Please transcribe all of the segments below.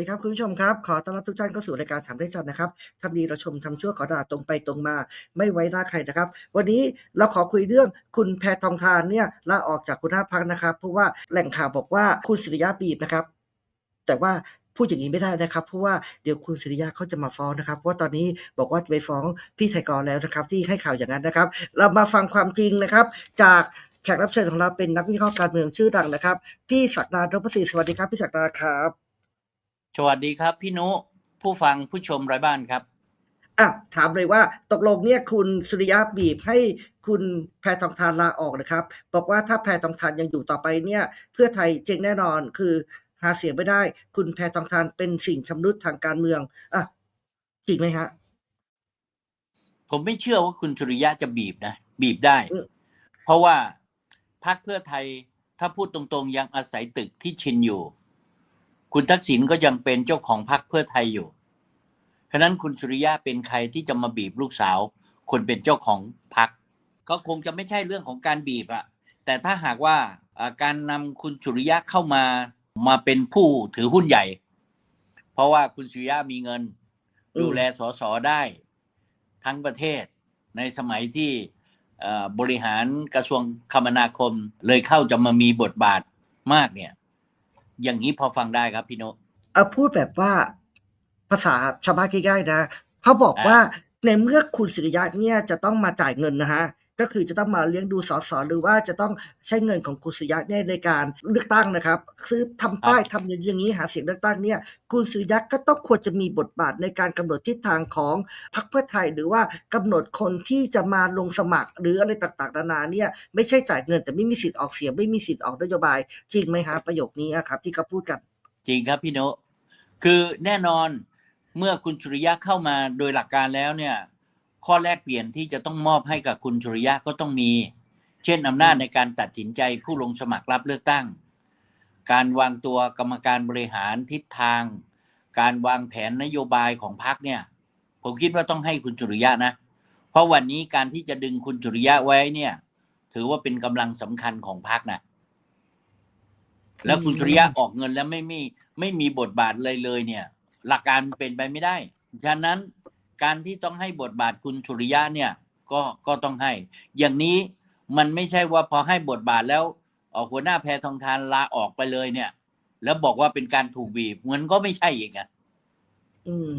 วัสดีครับคุณผู้ชมครับ ขอต้อนรับทุกท่านเข้าสู่รายการถามได้จันนะครับทำดีเราชมทำชั่วขอด่าตรงไปตรงมา ไม่ไว้หน้าใครนะครับ วันนี้เราขอคุยเรื่องคุณแพทองทานเนี่ยลาออกจากคุณหน้าพักนะครับ เพราะว่าแหล่งข่าวบอกว่าคุณสิริยะบีบนะครับ แต่ว่าพูดอย่างนี้ไม่ได้นะครับเพราะว่าเดี๋ยวคุณสิริยะเขาจะมาฟ้องนะครับเพราะว่าตอนนี้บอกว่าไปฟ้องพี่ไทยกรแล้วนะครับ ที่ให้ข่าวอย่างนั้นนะครับ เรามาฟังความจริงนะครับ จากแขกรับเชิญของเราเป็นนักวิเคราะห์การเมืองชื่อดังนะครับ พี่ศักดาดพศรีสวัสดีครับ พี่ศักดาครับ สวัสดีครับ พี่นุผู้ฟังผู้ชมไร้บ้านครับอะถามเลยว่าตกลงเนี่ยคุณสุริยะบีบให้คุณแพทองทานลาออกนะครับ บอกว่าถ้าแพทองทานยังอยู่ต่อไปเนี่ย เพื่อไทยเจ๊งแน่นอนคือหาเสียงไม่ได้ คุณแพทองทานเป็นสิ่งชำรุดทางการเมืองอะจริงไหมฮะผมไม่เชื่อว่าคุณสุริยะจะบีบนะ บีบได้อืมเพราะว่าพรรคเพื่อไทยถ้าพูดตรงๆยังอาศัยตึกที่ชินอยู่ คุณทักษิณก็ยังเป็นเจ้าของพรรคเพื่อไทยอยู่ฉะนั้นคุณสุริยะเป็นใครที่จะมาบีบลูกสาว คนเป็นเจ้าของพรรคก็คงจะไม่ใช่เรื่องของการบีบอะแต่ถ้าหากว่าการนำคุณสุริยะเข้ามามาเป็นผู้ถือหุ้นใหญ่ เพราะว่าคุณสุริยะมีเงิน ดูแลสสได้ทั้งประเทศ ในสมัยที่บริหารกระทรวงคมนาคมเลยเข้าจะมามีบทบาทมากเนี่ย อย่างนี้พอฟังได้ครับพี่โนเอาพูดแบบว่าภาษาชาวบ้านง่ายๆนะเขาบอกว่าในเมื่อคุณสิริยะเนี่ยจะต้องมาจ่ายเงินนะฮะ ก็คือจะต้องมาเลี้ยงดูสสหรือว่าจะต้องใช้เงินของคุณสุริยะเนี่ยในการเลือกตั้งนะครับ ซื้อทำป้ายทำอย่างนี้หาเสียงเลือกตั้งเนี่ยคุณสุริยะก็ต้องควรจะมีบทบาทในการกำหนดทิศทางของพรรคเพื่อไทย หรือว่ากำหนดคนที่จะมาลงสมัครหรืออะไรต่างๆนานาเนี่ยไม่ใช่จ่ายเงินแต่ไม่มีสิทธิ์ออกเสียงไม่มีสิทธิ์ออกนโยบาย จริงไหมฮะประโยคนี้อะครับ ที่เขาพูดกัน จริงครับพี่โนคือแน่นอนเมื่อคุณสุริยะเข้ามาโดยหลักการแล้วเนี่ย ข้อแรกเปลี่ยนที่จะต้องมอบให้กับคุณสุริยะก็ต้องมี เช่นอำนาจในการตัดสินใจผู้ลงสมัครรับเลือกตั้ง การวางตัวกรรมการบริหารทิศทาง การวางแผนนโยบายของพรรคเนี่ยผมคิดว่าต้องให้คุณสุริยะนะ เพราะวันนี้การที่จะดึงคุณสุริยะไว้เนี่ย ถือว่าเป็นกำลังสำคัญของพรรคนะแล้วคุณสุริยะออกเงินแล้วไม่มีไม่มีบทบาทเลยเลยเนี่ย หลักการมันเป็นไปไม่ได้ฉะนั้น การที่ต้องให้บทบาทคุณสุริยะเนี่ยก็ก็ต้องให้ อย่างนี้มันไม่ใช่ว่าพอให้บทบาทแล้วเอ่อหัวหน้าแพทองทานลาออกไปเลยเนี่ย แล้วบอกว่าเป็นการถูกบีบมันก็ไม่ใช่อีกอะอืม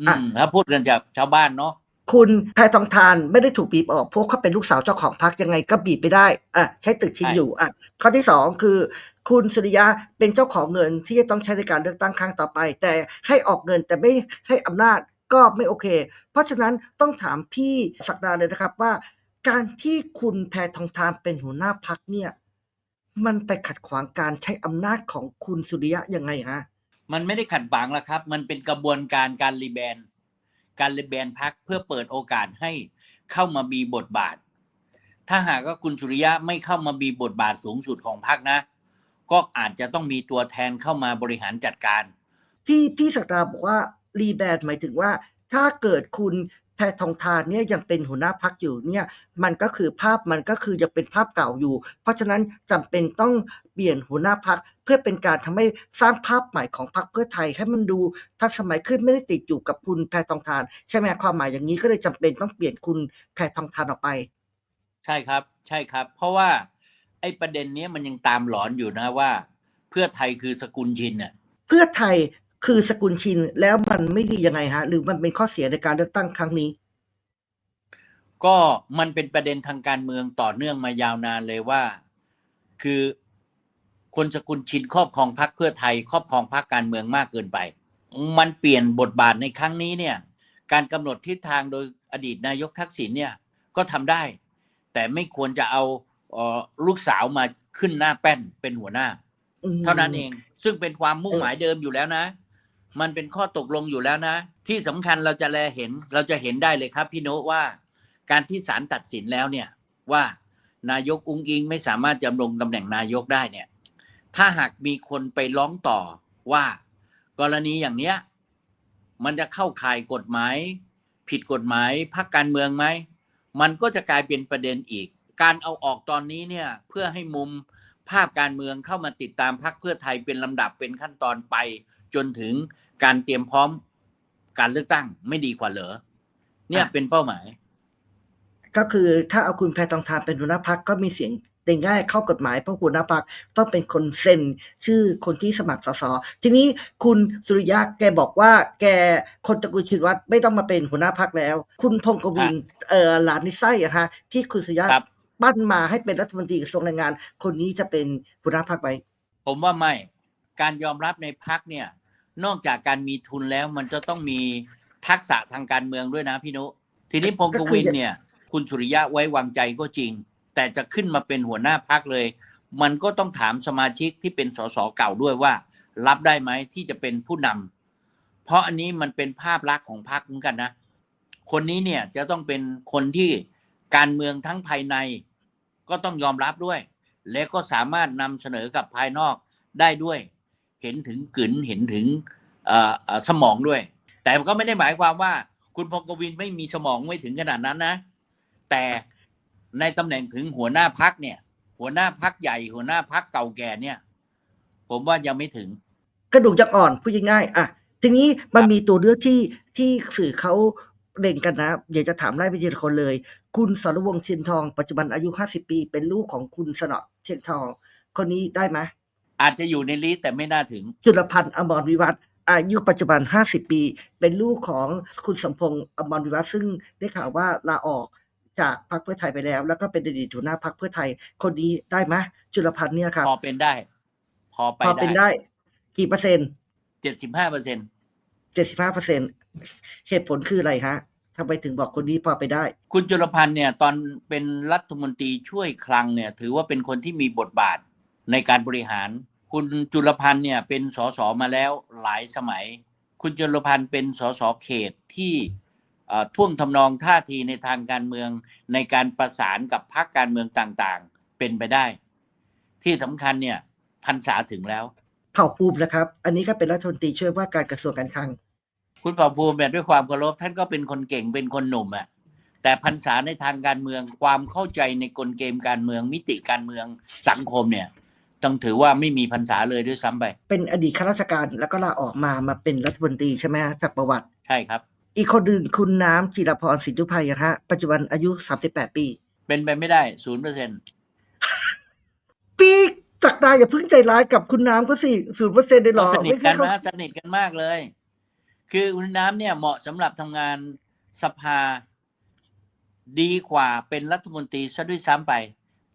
อือะมถ้าพูดกันจากชาวบ้านเนาะคุณแพทองทานไม่ได้ถูกบีบออกเพราะเขาเป็นลูกสาวเจ้าของพรรคยังไงก็บีบไม่ได้อะใช้ตึกชิงอยู่อะข้อที่สองคือ คุณสุริยะเป็นเจ้าของเงินที่จะต้องใช้ในการเลือกตั้งครั้งต่อไป แต่ให้ออกเงินแต่ไม่ให้อำนาจ ก็ไม่โอเค เพราะฉะนั้นต้องถามพี่ศักดาเลยนะครับว่า การที่คุณแพทองทานเป็นหัวหน้าพรรคเนี่ย มันไปขัดขวางการใช้อำนาจของคุณสุริยะยังไงฮะมันไม่ได้ขัดขวางแล้วครับ มันเป็นกระบวนการการรีแบรนด์การรีแบรนด์พักเพื่อเปิดโอกาสให้เข้ามามีบทบาท ถ้าหากว่าคุณสุริยะไม่เข้ามามีบทบาทสูงสุดของพักนะ ก็อาจจะต้องมีตัวแทนเข้ามาบริหารจัดการ ที่พี่ศักดาบอกว่า รีแบรนด์หมายถึงว่าถ้าเกิดคุณแพทองทานเนี่ยยังเป็นหัวหน้าพักอยู่เนี่ยมันก็คือภาพมันก็คือยังเป็นภาพเก่าอยู่ เพราะฉะนั้นจำเป็นต้องเปลี่ยนหัวหน้าพักเพื่อเป็นการทำให้สร้างภาพใหม่ของพักเพื่อไทยให้มันดูทันสมัยขึ้นไม่ได้ติดอยู่กับคุณแพทองทาน ใช่ไหมความหมายอย่างนี้ก็เลยจำเป็นต้องเปลี่ยนคุณแพทองทานออกไป ใช่ครับ ใช่ครับ เพราะว่าไอ้ประเด็นเนี้ยมันยังตามหลอนอยู่นะว่า เพื่อไทยคือสกุลชินน่ะเพื่อไทย คือสกุลชินแล้วมันไม่ดียังไงฮะ หรือมันเป็นข้อเสียในการเลือกตั้งครั้งนี้ ก็มันเป็นประเด็นทางการเมืองต่อเนื่องมายาวนานเลยว่า คือคนสกุลชินครอบครองพรรคเพื่อไทย ครอบครองพรรคการเมืองมากเกินไป มันเปลี่ยนบทบาทในครั้งนี้เนี่ย การกำหนดทิศทางโดยอดีตนายกทักษิณเนี่ยก็ทำได้ แต่ไม่ควรจะเอาเอ่อลูกสาวมาขึ้นหน้าแป้นเป็นหัวหน้าอืมเท่านั้นเอง ซึ่งเป็นความมุ่งเออหมายเดิมอยู่แล้วนะ มันเป็นข้อตกลงอยู่แล้วนะ ที่สำคัญเราจะแลเห็นเราจะเห็นได้เลยครับ พี่โนว่า การที่ศาลตัดสินแล้วเนี่ยว่านายกอุ้งอิงไม่สามารถจะดำรงตำแหน่งนายกได้เนี่ย ถ้าหากมีคนไปร้องต่อว่า กรณีอย่างเนี้ยมันจะเข้าข่ายกฎหมาย ผิดกฎหมายพรรคการเมืองไหมมันก็จะกลายเป็นประเด็นอีก การเอาออกตอนนี้เนี่ยเพื่อให้มุมภาพการเมืองเข้ามาติดตามพรรคเพื่อไทยเป็นลำดับเป็นขั้นตอนไป จนถึงการเตรียมพร้อมการเลือกตั้งไม่ดีกว่าเหรอเนี่ยอะเป็นเป้าหมาย ก็คือถ้าเอาคุณแพทองทานเป็นหัวหน้าพักก็มีเสียงได้ง่ายเข้ากฎหมายเพราะหัวหน้าพักต้องเป็นคนเซ็นชื่อคนที่สมัครสสทีนี้คุณสุริยะแกบอกว่า แกคนตระกูลชินวัตรไม่ต้องมาเป็นหัวหน้าพักแล้ว คุณพงศ์กวินเอ่อหลานนิไส้อะฮะที่คุณสุริยะครับปั้นมาให้เป็นรัฐมนตรีกระทรวงแรงงาน คนนี้จะเป็นหัวหน้าพักไหมผมว่าไม่การยอมรับในพักเนี่ย นอกจากการมีทุนแล้วมันจะต้องมีทักษะทางการเมืองด้วยนะพี่นุทีนี้พงศ์กวินเนี่ย คุณสุริยะไว้วางใจก็จริง แต่จะขึ้นมาเป็นหัวหน้าพักเลย มันก็ต้องถามสมาชิกที่เป็นสสเก่าด้วยว่า รับได้ไหมที่จะเป็นผู้นำเพราะอันนี้มันเป็นภาพลักษณ์ของพักเหมือนกันนะ คนนี้เนี่ยจะต้องเป็นคนที่การเมืองทั้งภายใน ก็ต้องยอมรับด้วย และก็สามารถนำเสนอกับภายนอกได้ด้วย เห็นถึงกึนเห็นถึงสมองด้วย แต่ก็ไม่ได้หมายความว่า คุณพงศ์กวินไม่มีสมองไม่ถึงขนาดนั้นนะ แต่ในตำแหน่งถึงหัวหน้าพักเนี่ย หัวหน้าพักใหญ่ หัวหน้าพักเก่าแก่เนี่ย ผมว่ายังไม่ถึง กระดูกยังอ่อนพูดง่ายๆอะทีนี้มันมีตัวเลือกที่ที่สื่อเขาเด่นกันนะอยากจะถามไล่ไปทีละคนเลย คุณสรวงเทียนทอง ปัจจุบันอายุ 50 ปี เป็นลูกของคุณสนอเทียนทอง คนนี้ได้ไหม อาจจะอยู่ในลิสต์แต่ไม่น่าถึง จุลพันธ์อมรวิวัฒน์อายุปัจจุบัน 50 ปี เป็นลูกของคุณสมพงษ์อมรวิวัฒน์ซึ่งได้ข่าวว่าลาออกจากพรรคเพื่อไทยไปแล้ว แล้วก็เป็นอดีตหัวหน้าพรรคเพื่อไทยคนนี้ได้ไหมจุลพันธ์เนี่ยครับพอเป็นได้ พอไปพอเป็นได้ได้กี่เปอร์เซ็นต์เจ็ดสิบห้าเปอร์เซ็นเจ็ดสิบห้าเปอร์เซ็นเหตุผลคืออะไรฮะทำไมถึงบอกคนนี้พอไปได้ คุณจุลพันธ์เนี่ยตอนเป็นรัฐมนตรีช่วยคลังเนี่ย ถือว่าเป็นคนที่มีบทบาทในการบริหาร คุณจุลพันธ์เนี่ยเป็นสสมาแล้วหลายสมัย คุณจุลพันธ์เป็นสสเขตที่เอ่อท่วงทำนองท่าทีในทางการเมืองในการประสานกับพรรคการเมืองต่างๆ เป็นไปได้ ที่สำคัญเนี่ยพันษาถึงแล้วเผ่าภูมินะครับ อันนี้ก็เป็นรัฐมนตรีช่วยว่าการกระทรวงการคลัง คุณปราบภูมิเนี่ยด้วยความเคารพท่านก็เป็นคนเก่งเป็นคนหนุ่มอะแต่พรรษาในทางการเมืองความเข้าใจในกลเกมการเมืองมิติการเมืองสังคมเนี่ย ต้องถือว่าไม่มีพรรษาเลยด้วยซ้ำไป เป็นอดีตข้าราชการแล้วก็ลาออกมามาเป็นรัฐมนตรีใช่ไหมฮะจากประวัติ ใช่ครับ อีกคนหนึ่งคุณน้ำจิรพรสินทุภัยอะฮะปัจจุบันอายุ 38 ปี เป็นไปไม่ได้ศูนย์เปอร์เซ็นปีจักรดาอย่าเพิ่งใจร้ายกับคุณน้ำก็สิศูนย์เปอร์เซ็นต์เลยเหรอสนิทไม่กัใช่นเขานะสนิทกันมากเลย คือคุณน้ำเนี่ยเหมาะสำหรับทำงานสภาดีกว่าเป็นรัฐมนตรีซะด้วยซ้ำไป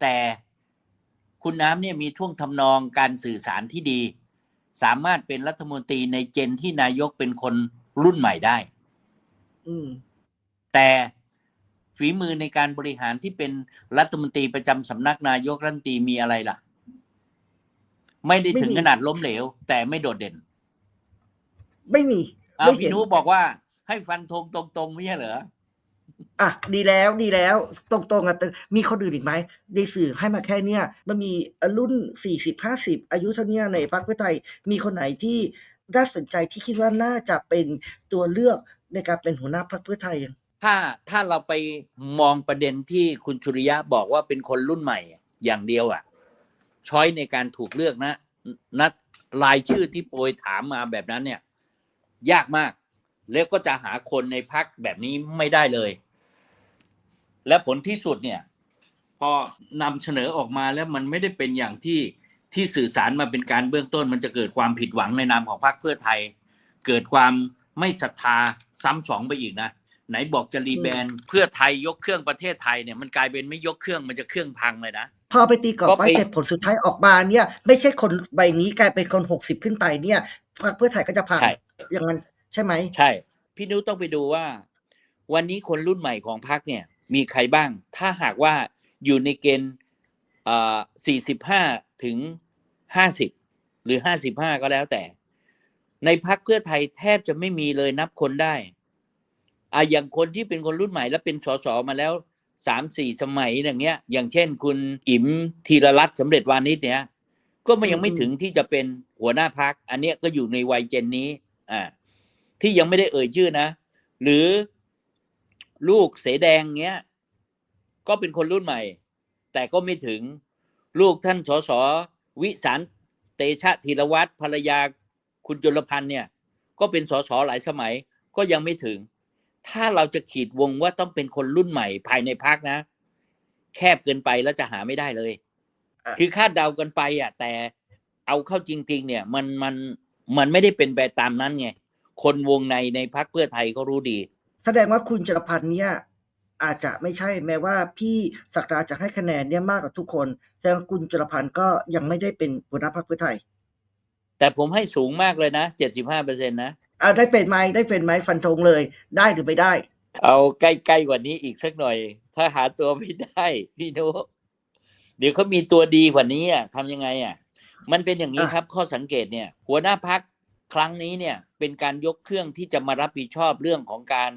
แต่ คุณน้ำเนี่ยมีท่วงทำนองการสื่อสารที่ดี สามารถเป็นรัฐมนตรีในเจนที่นายกเป็นคนรุ่นใหม่ได้ อืม แต่ฝีมือในการบริหารที่เป็นรัฐมนตรีประจำสำนักนายกรัฐมนตรีมีอะไรล่ะ ไม่ได้ถึงขนาดล้มเหลว แต่ไม่โดดเด่น ไม่มีอ้าไม่วเห็พี่นนุบอกว่าให้ฟันธงตรงๆไม่ใช่เหรอ อะดีแล้วดีแล้ว ตรงๆอะแต่มีคนอื่นอีกไหมในสื่อให้มาแค่เนี้ยมันมีรุ่นสี่สิบห้าสิบอายุเท่าเนี้ยในพรรคเพื่อไทยมีคนไหนที่น่าสนใจที่คิดว่าน่าจะเป็นตัวเลือกในการเป็นหัวหน้าพรรคเพื่อไทยถ้าถ้าเราไปมองประเด็นที่คุณชุริยะบอกว่าเป็นคนรุ่นใหม่อย่างเดียวอะช้อยในการถูกเลือกนะนัดรายชื่อที่โปรยถามมาแบบนั้นเนี่ย ยากมาก แล้วก็จะหาคนในพักแบบนี้ไม่ได้เลย และผลที่สุดเนี่ย พอนำเสนอออกมาแล้วมันไม่ได้เป็นอย่างที่ที่สื่อสารมาเป็นการเบื้องต้น มันจะเกิดความผิดหวังในนามของพรรคเพื่อไทย เกิดความไม่ศรัทธาซ้ำสองไปอีกนะไหนบอกจะรีแบรนด์เพื่อไทยยกเครื่องประเทศไทยเนี่ยมันกลายเป็นไม่ยกเครื่องมันจะเครื่องพังเลยนะพอไปตีกรอบก็ไว้ไปแต่ผลสุดท้ายออกมาเนี่ย ไม่ใช่คนใบนี้กลายเป็นคนหกสิบขึ้นไปเนี่ยพรรคเพื่อไทยก็จะพังใช่อย่างนั้นใช่ไหมใช่ พี่นุ้ต้องไปดูว่า วันนี้คนรุ่นใหม่ของพรรคเนี่ย มีใครบ้าง ถ้าหากว่าอยู่ในเกณฑ์เอ่อ45ถึง50หรือ55ก็แล้วแต่ ในพรรคเพื่อไทยแทบจะไม่มีเลยนับคนได้อะอย่างคนที่เป็นคนรุ่นใหม่แล้วเป็นสสมาแล้วสามสี่สมัยอย่างเงี้ย อย่างเช่น คุณอิ๋มธีรรัตน์สำเร็จวานิชเนี่ยก็ไม่ยังไม่ถึงที่จะเป็นหัวหน้าพัก อันเนี้ยก็อยู่ในวัยเจนนี้ อ่า ที่ยังไม่ได้เอ่ยชื่อนะ หรือ ลูกเสแดงเนี้ย ก็เป็นคนรุ่นใหม่ แต่ก็ไม่ถึงลูกท่านสสวิสารเตชะธีรวัตรภรรยาคุณจุลพันธ์เนี่ย ก็เป็นสสหลายสมัย ก็ยังไม่ถึง ถ้าเราจะขีดวงว่าต้องเป็นคนรุ่นใหม่ภายในพักนะ แคบเกินไปแล้วจะหาไม่ได้เลยอะคือคาดเดากันไปอะ แต่เอาเข้าจริง ๆ เนี่ย มันมันมันไม่ได้เป็นไปตามนั้นไงคนวงในในพักเพื่อไทยก็รู้ดี แสดงว่าคุณจรพันธ์เนี่ยอาจจะไม่ใช่แม้ว่าพี่ศักดาจะให้คะแนนเนี่ยมากกว่าทุกคนแสดงว่าคุณจรพันธ์ก็ยังไม่ได้เป็นหัวหน้าพรรคเพื่อไทย แต่ผมให้สูงมากเลยนะเจ็ดสิบห้าเปอร์เซ็นต์นะอ่าได้เป็นไหมได้เป็นไหมฟันธงเลย ได้หรือไม่ได้ เอาใกล้ๆกว่านี้อีกสักหน่อย ถ้าหาตัวไม่ได้ พี่นุเดี๋ยวเขามีตัวดีกว่านี้อะทำยังไงอะ มันเป็นอย่างนี้อะครับ ข้อสังเกตเนี่ย หัวหน้าพัก ครั้งนี้เนี่ยเป็นการยกเครื่องที่จะมารับผิดชอบเรื่องของการ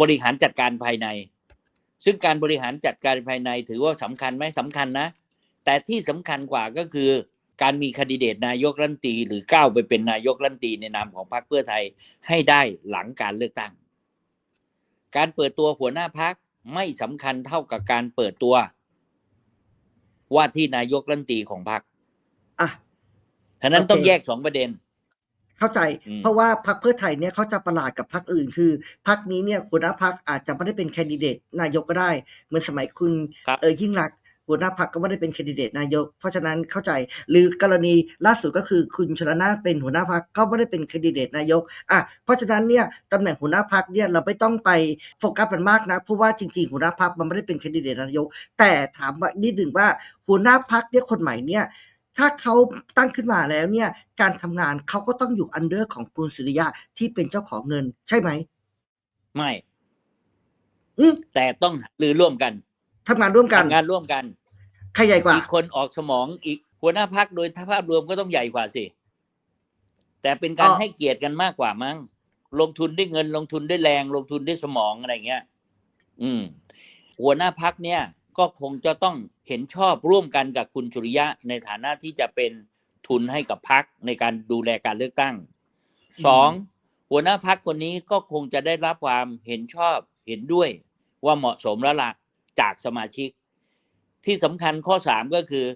บริหารจัดการภายใน ซึ่งการบริหารจัดการภายในถือว่าสำคัญไหมสำคัญนะ แต่ที่สำคัญกว่าก็คือการมีคนดิเดตนายกรัฐมนตรีหรือก้าวไปเป็นนายกรัฐมนตรีในนามของพรรคเพื่อไทยให้ได้หลังการเลือกตั้ง การเปิดตัวหัวหน้าพักไม่สำคัญเท่ากับการเปิดตัว ว่าที่นายกรัฐมนตรีของพรรคอะ ฉะนั้นโอเคต้องแยกสองประเด็น เข้าใจอืมเพราะว่าพรรคเพื่อไทยเนี่ยเขาจะประหลาดกับพรรคอื่น คือพรรคนี้เนี่ยหัวหน้าพรรคอาจจะไม่ได้เป็นแคนดิเดตนายกก็ได้ เหมือนสมัยคุณครับเออยิ่งรักษณ์หัวหน้าพรรคก็ไม่ได้เป็นแคนดิเดตนายก เพราะฉะนั้นเข้าใจ หรือกรณีล่าสุดก็คือคุณชลนานเป็นหัวหน้าพรรคก็ไม่ได้เป็นแคนดิเดตนายกอะเพราะฉะนั้นเนี่ยตำแหน่งหัวหน้าพรรคเนี่ยเราไม่ต้องไปโฟกัสมันมากนะเพราะว่าจริงๆหัวหน้าพรรคมันไม่ได้เป็นแคนดิเดตนายก แต่ถามว่านิดหนึ่งว่าหัวหน้าพรรคเนี่ยคนใหม่เนี่ย ถ้าเขาตั้งขึ้นมาแล้วเนี่ยการทำงานเขาก็ต้องอยู่อันเดอร์ของคุณสุริยะที่เป็นเจ้าของเงิน ใช่ไหม ไม่อืมแต่ต้องหารือร่วมกันทำงานร่วมกันทำงานร่วมกันใครใหญ่กว่าอีกคนออกสมองอีกหัวหน้าพักโดยภาพรวมก็ต้องใหญ่กว่าสิ แต่เป็นการอ๋อให้เกียรติกันมากกว่ามั้งลงทุนด้วยเงิน ลงทุนด้วยแรง ลงทุนด้วยสมองอะไรเงี้ย อืม หัวหน้าพักเนี่ย ก็คงจะต้องเห็นชอบร่วมกันกับคุณสุริยะในฐานะที่จะเป็นทุนให้กับพักในการดูแลการเลือกตั้งสองหัวหน้าพักคนนี้ก็คงจะได้รับความเห็นชอบเห็นด้วยว่าเหมาะสมแล้วล่ะจากสมาชิก ที่สำคัญข้อสามก็คือ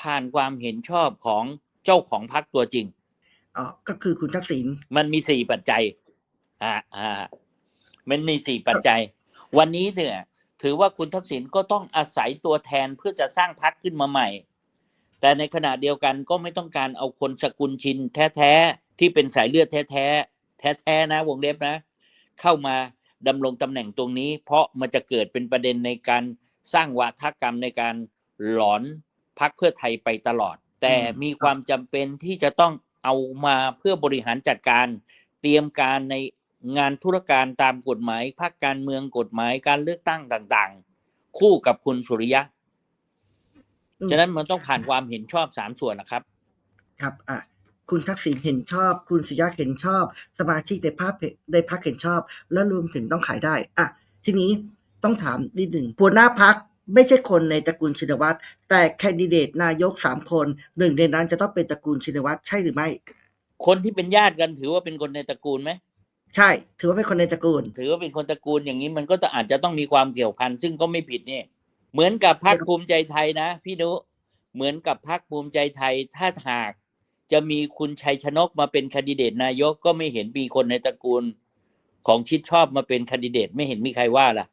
ผ่านความเห็นชอบของเจ้าของพรรคตัวจริงอ๋อก็คือคุณทักษิณมันมีสี่ปัจจัยอ่าอ่ามันมีสี่ปัจจัย วันนี้เนี่ย ถือว่าคุณทักษิณก็ต้องอาศัยตัวแทนเพื่อจะสร้างพรรคขึ้นมาใหม่ แต่ในขณะเดียวกันก็ไม่ต้องการเอาคนสกุลชินแท้ๆ ที่เป็นสายเลือดแท้ๆ แท้ๆนะวงเล็บนะ เข้ามาดำรงตำแหน่งตรงนี้ เพราะมันจะเกิดเป็นประเด็นในการสร้างวาทกรรมในการหลอนพักเพื่อไทยไปตลอด แต่มีความจำเป็นที่จะต้องเอามาเพื่อบริหารจัดการเตรียมการใน งานธุรการตามกฎหมายภาคการเมืองกฎหมายการเลือกตั้งต่าง ๆ คู่กับคุณสุริยะอืมฉะนั้นมันต้องผ่านความเห็นชอบสามส่วนนะครับ ครับอะคุณทักษิณเห็นชอบ คุณสุริยะเห็นชอบ สมาชิกในภาคในพักเห็นชอบ แล้วรวมถึงต้องขายได้อะทีนี้ต้องถามนิดหนึ่งหัวหน้าพักไม่ใช่คนในตระกูลชินวัตรแต่แคนดิเดตนายกสามคนหนึ่งในนั้นจะต้องเป็นตระกูลชินวัตรใช่หรือไม่ คนที่เป็นญาติกันถือว่าเป็นคนในตระกูลไหม ใช่ ถือว่าเป็นคนในตระกูล ถือว่าเป็นคนตระกูลอย่างนี้มันก็จะอาจจะต้องมีความเกี่ยวพันซึ่งก็ไม่ผิดเนี่ยเหมือนกับพรรคภูมิใจไทยนะ พี่นุเหมือนกับพรรคภูมิใจไทยถ้าหาก จะมีคุณชัยชนกมาเป็นแคนดิเดตนายกก็ไม่เห็นมีคนในตระกูล ของชิดชอบมาเป็นแคนดิเดตไม่เห็นมีใครว่าล่ะ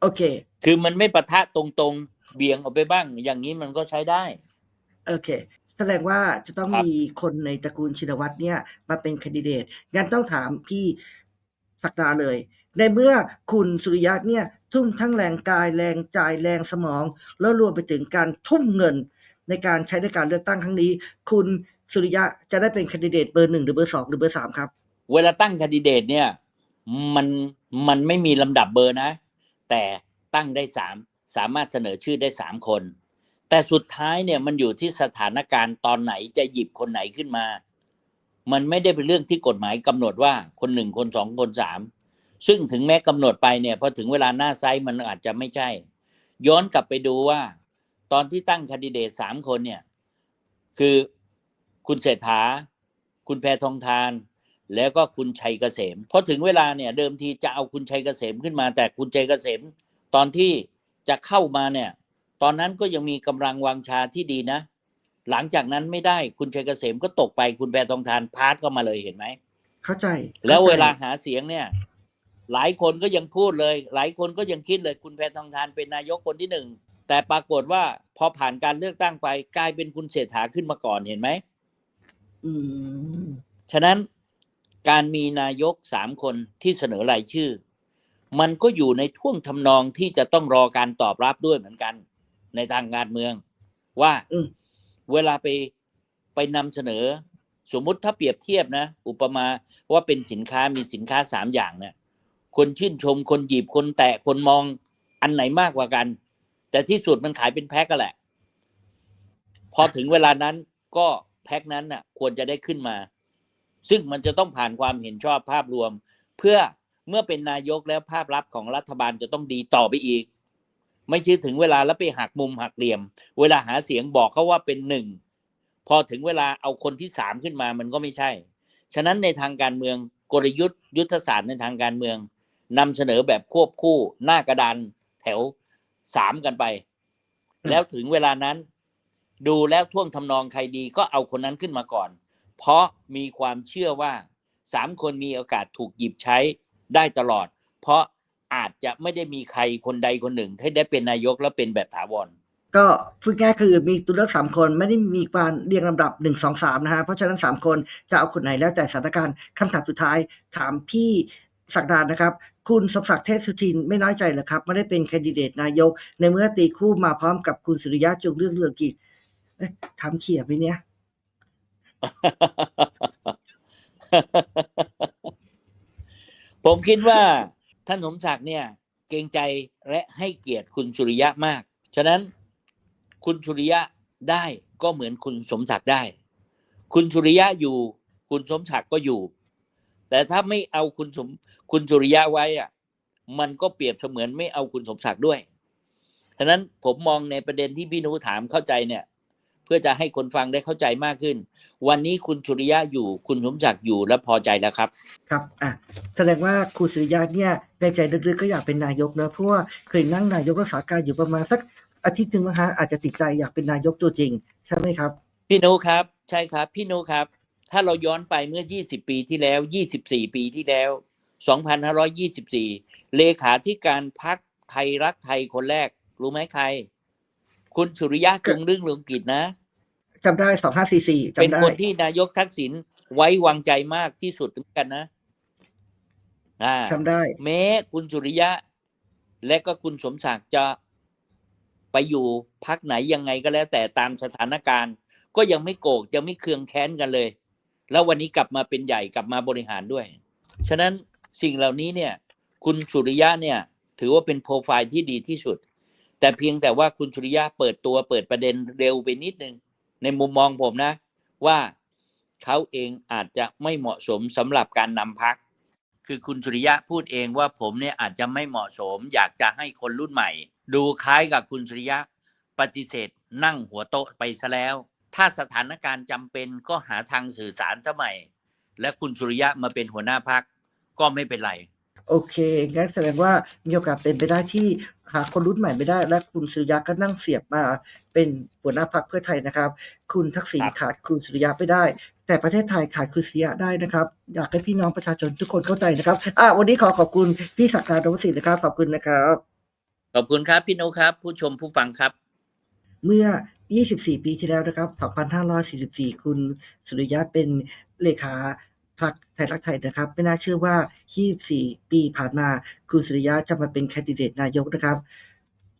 โอเค คือมันไม่ปะทะตรงๆเบี่ยงออกไปบ้าง อย่างนี้มันก็ใช้ได้ โอเค แสดงว่าจะต้องครับมีคนในตระกูลชินวัตรเนี่ยมาเป็นแคนดิเดตงั้นต้องถามพี่ศักดาเลย ในเมื่อคุณสุริยะเนี่ยทุ่มทั้งแรงกายแรงใจแรงสมอง แล้วรวมไปถึงการทุ่มเงินในการใช้ในการเลือกตั้งครั้งนี้ คุณสุริยะจะได้เป็นแคนดิเดตเบอร์หนึ่งหรือเบอร์สองหรือเบอร์สามครับ เวลาตั้งแคนดิเดตเนี่ยมันมันไม่มีลำดับเบอร์นะ แต่ตั้งได้สามสามารถเสนอชื่อได้สามคน แต่สุดท้ายเนี่ยมันอยู่ที่สถานการณ์ตอนไหนจะหยิบคนไหนขึ้นมา มันไม่ได้เป็นเรื่องที่กฎหมายกำหนดว่าคนหนึ่งคนสองคนสามซึ่งถึงแม้กำหนดไปเนี่ยพอถึงเวลาหน้าไซส์มันอาจจะไม่ใช่ ย้อนกลับไปดูว่า ตอนที่ตั้งคนดิเดตสามคนเนี่ย คือคุณเศรษฐา คุณแพทองทาน แล้วก็คุณชัยเกษมพอถึงเวลาเนี่ย เดิมทีจะเอาคุณชัยเกษมขึ้นมา แต่คุณชัยเกษม ตอนที่จะเข้ามาเนี่ย ตอนนั้นก็ยังมีกำลังวังชาที่ดีนะ หลังจากนั้นไม่ได้คุณชัยเกษมก็ตกไปคุณแพทองทานพาร์ทก็มาเลยเห็นไหมเข้าใจ แล้วเวลาข้ใจหาเสียงเนี่ย หลายคนก็ยังพูดเลย หลายคนก็ยังคิดเลยคุณแพทองทานเป็นนายกคนที่หนึ่งแต่ปรากฏว่าพอผ่านการเลือกตั้งไปกลายเป็นคุณเศรษฐาขึ้นมาก่อนเห็นไหมอืมฉะนั้นการมีนายกสามคนที่เสนอรายชื่อ มันก็อยู่ในท่วงทำนองที่จะต้องรอการตอบรับด้วยเหมือนกัน ในทางการเมือง ว่าอืมเวลาไปไปนำเสนอ สมมุติถ้าเปรียบเทียบนะ อุปมาว่าเป็นสินค้ามีสินค้าสามอย่างเนี่ยคนชื่นชมคนหยิบคนแตะคนมองอันไหนมากกว่ากัน แต่ที่สุดมันขายเป็นแพ็คกันแหละ พอถึงเวลานั้นก็แพ็คนั้นน่ะ ควรจะได้ขึ้นมา ซึ่งมันจะต้องผ่านความเห็นชอบภาพรวม เพื่อเมื่อเป็นนายกแล้วภาพลักษณ์ของรัฐบาลจะต้องดีต่อไปอีก ไม่ใช่ถึงเวลาแล้วไปหักมุมหักเหลี่ยม เวลาหาเสียงบอกเขาว่าเป็นหนึ่งพอถึงเวลาเอาคนที่สามขึ้นมามันก็ไม่ใช่ ฉะนั้นในทางการเมืองกลยุทธ์ยุทธศาสตร์ในทางการเมืองนำเสนอแบบควบคู่หน้ากระดานแถวสามกันไป แล้วถึงเวลานั้น ดูแล้วท่วงทำนองใครดีก็เอาคนนั้นขึ้นมาก่อน เพราะมีความเชื่อว่าสามคนมีโอกาสถูกหยิบใช้ได้ตลอด เพราะ อาจจะไม่ได้มีใครคนใดคนหนึ่งที่ได้เป็นนายกแล้วเป็นแบบถาวร ก็พูดง่ายๆคือมีตัวเลือกสามคนไม่ได้มีการเรียงลำดับหนึ่งสองสามนะฮะเพราะฉะนั้นสามคนจะเอาคนไหนแล้วแต่สถานการณ์คำถามสุดท้ายถามพี่ศักดานนะครับ คุณสมศักดิ์เทพสุทินไม่น้อยใจเหรอครับ ไม่ได้เป็นแคนดิเดตนายก ในเมื่อตีคู่มาพร้อมกับคุณสุริยะจุงเรื่องเรืองกิจเอ๊ะทำเขี่ยไปเนี่ย ผมคิดว่า ท่านสมศักดิ์เนี่ยเกรงใจและให้เกียรติคุณสุริยะมาก ฉะนั้นคุณสุริยะได้ก็เหมือนคุณสมศักดิ์ได้ คุณสุริยะอยู่ คุณสมศักดิ์ก็อยู่ แต่ถ้าไม่เอาคุณสมคุณสุริยะไว้อะมันก็เปรียบเสมือนไม่เอาคุณสมศักดิ์ด้วย ฉะนั้นผมมองในประเด็นที่พี่นุถามเข้าใจเนี่ย เพื่อจะให้คนฟังได้เข้าใจมากขึ้น วันนี้คุณสุริยะอยู่คุณสมศักดิ์อยู่และพอใจแล้วครับ ครับอะแสดงว่าคุณสุริยะเนี่ยในใจลึกๆก็อยากเป็นนายกนะเพราะว่าเคยนั่งนายกรักษาการอยู่ประมาณสักอาทิตย์หนึ่งนะฮะอาจจะติดใจอยากเป็นนายกตัวจริง ใช่ไหมครับ พี่นุครับ ใช่ครับ พี่นุครับ ถ้าเราย้อนไปเมื่อ 20 ปีที่แล้ว 24 ปีที่แล้ว 2524 เลขาธิการพักไทยรักไทยคนแรก รู้ไหมใคร คุณสุริยะจึงเรื่องเรืองกิจนะจำได้สองห้าสี่สี่เป็นจำได้คนที่นายกทักษิณไว้วางใจมากที่สุดเหมือนกันนะอ่าจำได้ แม้คุณสุริยะ และก็คุณสมศักดิ์จะไปอยู่พักไหนยังไงก็แล้วแต่ตามสถานการณ์ ก็ยังไม่โกรธยังไม่เคืองแค้นกันเลย แล้ววันนี้กลับมาเป็นใหญ่กลับมาบริหารด้วย ฉะนั้นสิ่งเหล่านี้เนี่ย คุณสุริยะเนี่ย ถือว่าเป็นโปรไฟล์ที่ดีที่สุด แต่เพียงแต่ว่าคุณสุริยะเปิดตัวเปิดประเด็นเร็วไปนิดนึง ในมุมมองผมนะ ว่าเขาเองอาจจะไม่เหมาะสมสำหรับการนำพัก คือคุณสุริยะพูดเองว่าผมเนี่ยอาจจะไม่เหมาะสม อยากจะให้คนรุ่นใหม่ ดูคล้ายกับคุณสุริยะปฏิเสธนั่งหัวโต๊ะไปซะแล้ว ถ้าสถานการณ์จำเป็นก็หาทางสื่อสารซะใหม่ และคุณสุริยะมาเป็นหัวหน้าพักก็ไม่เป็นไร โอเคงั้นแสดงว่ามีโอกาสเป็นไปได้ที่หาคนรุ่นใหม่ไม่ได้ และคุณสุริยะก็นั่งเสียบมาเป็นหัวหน้าพรรคเพื่อไทยนะครับ คุณทักษิณครับขาดคุณสุริยะไม่ได้ แต่ประเทศไทยขาดคุณสุริยะได้นะครับ อยากให้พี่น้องประชาชนทุกคนเข้าใจนะครับอะวันนี้ขอขอบคุณพี่ศักดาดวสิทธิ์นะครับขอบคุณนะครับ ขอบคุณครับพี่นุครับ ผู้ชมผู้ฟังครับ เมื่อ 24 ปีที่แล้วนะครับ 2544 คุณสุริยะเป็นเลขา พรรคไทยรักไทยนะครับ ไม่น่าเชื่อว่า 24 ปีผ่านมาคุณสุริยะจะมาเป็นแคนดิเดตนายกนะครับ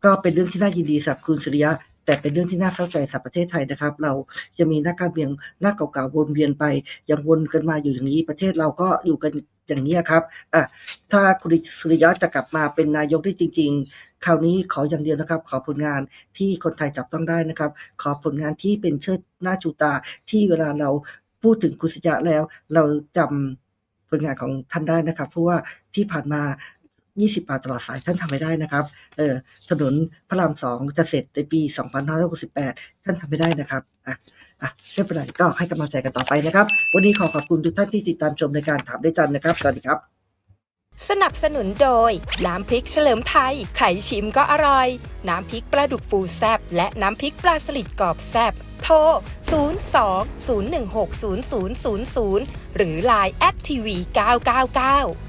ก็เป็นเรื่องที่น่ายินดีสำหรับคุณสุริยะแต่เป็นเรื่องที่น่าเศร้าใจสำหรับประเทศไทยนะครับ เรายังมีนักการเมืองหน้าเก่าๆวนเวียนไป ยังวนกันมาอยู่อย่างนี้ประเทศเราก็อยู่กันอย่างนี้ครับอะถ้าคุณสุริยะจะกลับมาเป็นนายกได้จริง ๆ คราวนี้ขออย่างเดียวนะครับ ขอผลงานที่คนไทยจับต้องได้นะครับ ขอผลงานที่เป็นเชิดหน้าชูตาที่เวลาเรา พูดถึงคุณสยะแล้ว เราจำผลงานของท่านได้นะครับเพราะว่าที่ผ่านมา 20 บาทตลอดสายท่านทำไม่ได้นะครับเออถนนพระรามสองจะเสร็จในปี 2568 ท่านทำไม่ได้นะครับอะอะไม่เป็นไรก็ให้กำลังใจกันต่อไปนะครับ วันนี้ขอขอบคุณทุกท่านที่ติดตามชมในการถามได้จันนะครับสวัสดีครับ สนับสนุนโดย น้ำพริกเฉลิมไทย ไข่ชิมก็อร่อย น้ำพริกปลาดุกฟูแซบและน้ำพริกปลาสลิดกรอบแซบ โทร 020160000 หรือ Line แอ TV 999